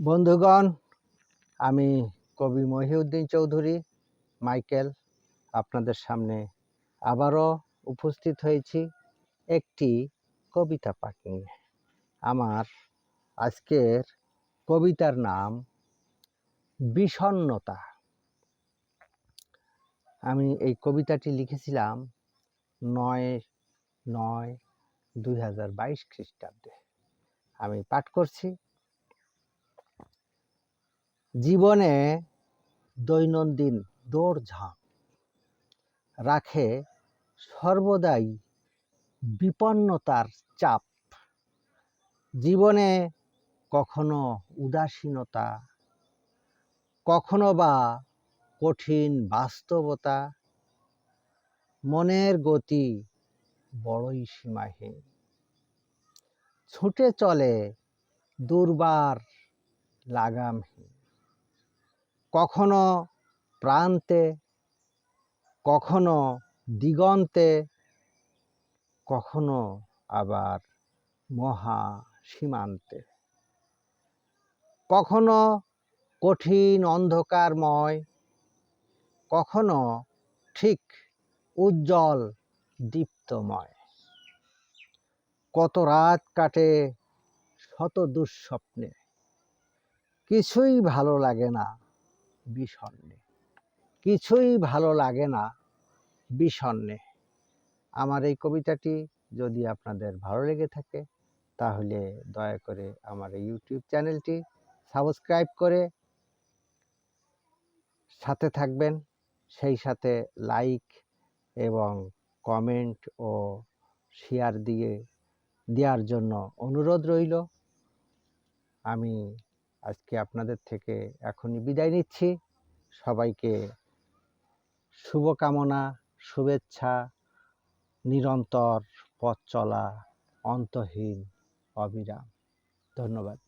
বন্ধুগণ, আমি কবি মহিউদ্দিন চৌধুরী, মাইকেল আপনাদের সামনে আবারও উপস্থিত হয়েছি একটি কবিতা পাঠ নিয়ে। আমার আজকের কবিতার নাম বিষণ্ণতা। আমি এই কবিতাটি লিখেছিলাম নয় নয় দুই খ্রিস্টাব্দে। আমি পাঠ করছি জীবনে দৈনন্দিন দৌড়ঝাঁপ রাখে সর্বদাই বিপন্নতার চাপ। জীবনে কখনো উদাসীনতা, কখনো বা কঠিন বাস্তবতা, মনের গতি বড়ই সীমাহীন। ছুটে চলে দুর্বার লাগামহীন। কখনো প্রান্তে, কখনো দিগন্তে, কখনো আবার মহা সীমান্তে কখনো কঠিন অন্ধকারময়, কখনো ঠিক উজ্জ্বল দীপ্তময়। কত রাত কাটে শত দুঃস্বপ্নে, কিছুই ভালো লাগে না বিষণ্ণে কিছুই ভালো লাগে না বিষণ্ণে আমার এই কবিতাটি যদি আপনাদের ভালো লেগে থাকে, তাহলে দয়া করে আমার ইউটিউব চ্যানেলটি সাবস্ক্রাইব করে সাথে থাকবেন। সেই সাথে লাইক এবং কমেন্ট ও শেয়ার দিয়ে, দেওয়ার জন্য অনুরোধ রইল। আমি আজকে আপনাদের থেকে এখনই বিদায় নিচ্ছি। সবাইকে শুভকামনা, শুভেচ্ছা, নিরন্তর পথ চলা, অন্তহীন অবিরাম। ধন্যবাদ।